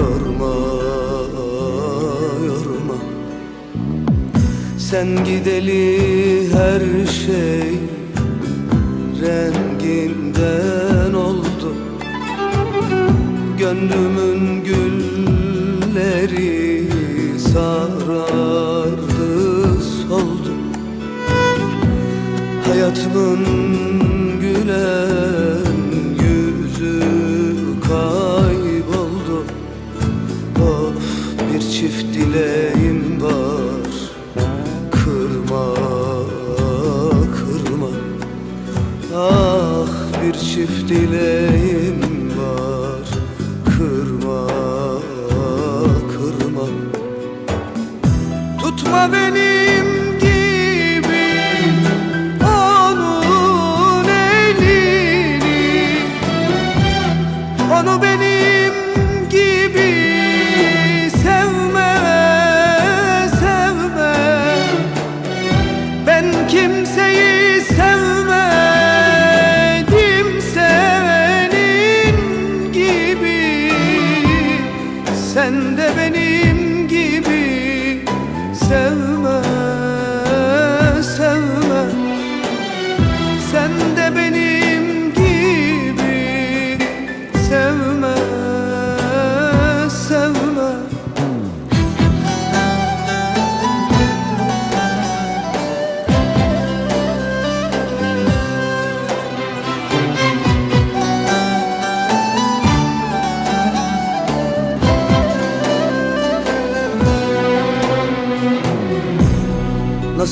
yorma yorma. Sen gideli her şey renginden oldu. Gönlümün gülleri sarardı soldu. Hayatımın gülen yüzü kayboldu çift dileğim var. Kırma, kırma. Ah bir çift dileğim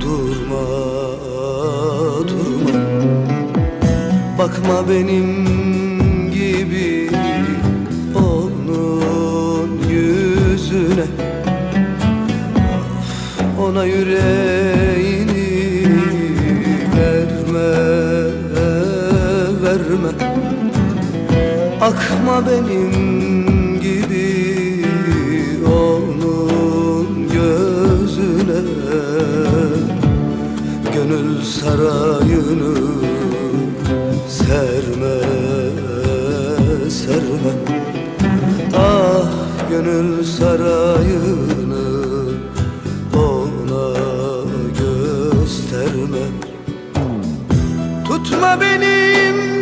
Durma, durma. Bakma benim gibi onun yüzüne. Ona yüreğini verme, verme. Akma benim Gönül sarayını serme, serme. Ah gönül sarayını ona gösterme. Tutma benim